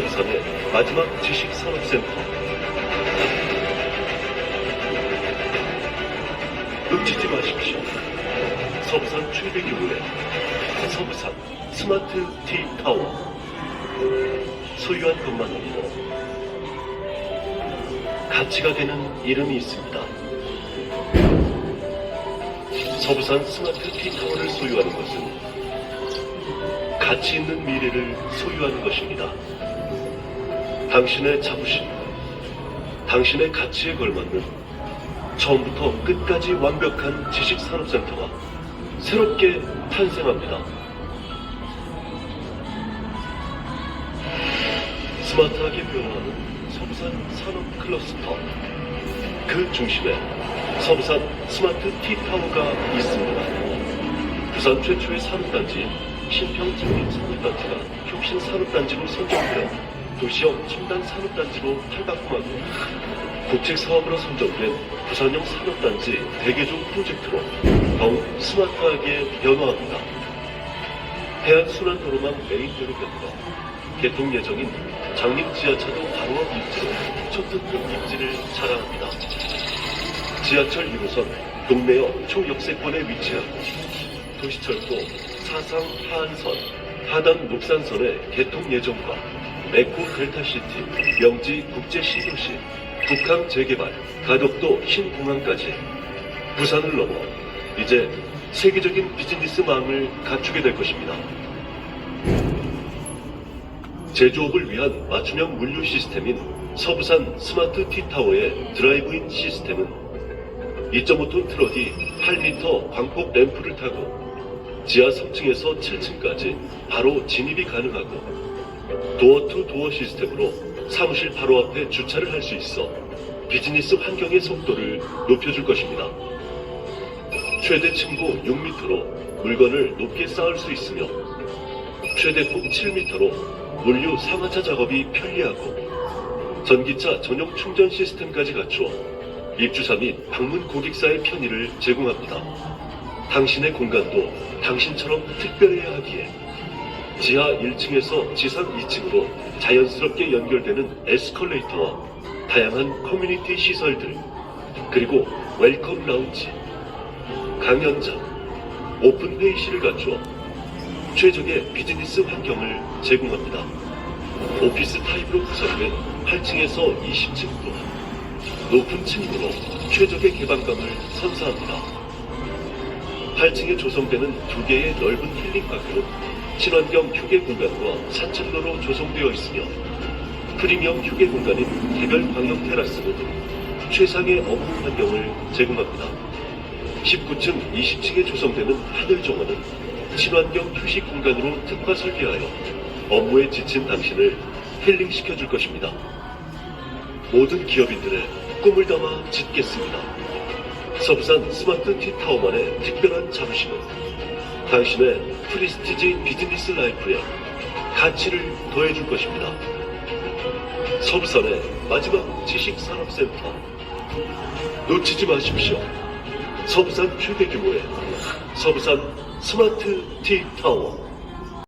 서부산의 마지막 지식산업센터. 놓치지 마십시오. 최대 규모의 서부산 스마트 T 타워. 소유한 것만으로도 가치가 되는 이름이 있습니다. 서부산 스마트 T 타워를 소유하는 것은 가치 있는 미래를 소유하는 것입니다. 당신의 자부심, 당신의 가치에 걸맞는 처음부터 끝까지 완벽한 지식산업센터가 새롭게 탄생합니다. 스마트하게 변화하는 서부산 산업 클러스터. 그 중심에 서부산 스마트 T타워가 있습니다. 부산 최초의 산업단지 신평 장립산업단지가 혁신 산업단지로 선정되어 도시형 첨단 산업단지로 탈바꿈하고 국책 사업으로 선정된 부산형 산업단지 대개종 프로젝트로 더욱 스마트하게 변화합니다. 해안 순환도로망 메인도로변과 개통 예정인 장림 지하차도 바로 앞 입지로 초특급 입지를 자랑합니다. 지하철 1호선 동래역 초역세권에 위치하고 도시철도 사상 하안선, 하단 녹산선의 개통 예정과 에코 델타시티, 명지 국제 시도시, 북한 재개발, 가덕도 신공항까지 부산을 넘어 이제 세계적인 비즈니스망을 갖추게 될 것입니다. 제조업을 위한 맞춤형 물류 시스템인 서부산 스마트 T타워의 드라이브인 시스템은 2.5톤 트럭이 8m 광폭 램프를 타고 지하 3층에서 7층까지 바로 진입이 가능하고 도어 투 도어 시스템으로 사무실 바로 앞에 주차를 할 수 있어 비즈니스 환경의 속도를 높여줄 것입니다. 최대 층고 6m로 물건을 높게 쌓을 수 있으며 최대 폭 7m로 물류 상하차 작업이 편리하고 전기차 전용 충전 시스템까지 갖추어 입주사 및 방문 고객사의 편의를 제공합니다. 당신의 공간도 당신처럼 특별해야 하기에 지하 1층에서 지상 2층으로 자연스럽게 연결되는 에스컬레이터와 다양한 커뮤니티 시설들, 그리고 웰컴 라운지, 강연장, 오픈 회의실을 갖추어 최적의 비즈니스 환경을 제공합니다. 오피스 타입으로 구성된 8층에서 20층 또한 높은 층으로 최적의 개방감을 선사합니다. 8층에 조성되는 두 개의 넓은 힐링 파크는 친환경 휴게 공간과 산책로로 조성되어 있으며 프리미엄 휴게 공간인 개별 방역 테라스는 최상의 업무 환경을 제공합니다. 19층 20층에 조성되는 하늘 정원은 친환경 휴식 공간으로 특화 설계하여 업무에 지친 당신을 힐링시켜 줄 것입니다. 모든 기업인들의 꿈을 담아 짓겠습니다. 서부산 스마트 T타워만의 특별한 자부심은 당신의 프리스티지 비즈니스 라이프에 가치를 더해줄 것입니다. 서부산의 마지막 지식산업센터 놓치지 마십시오. 서부산 최대 규모의 서부산 스마트 T타워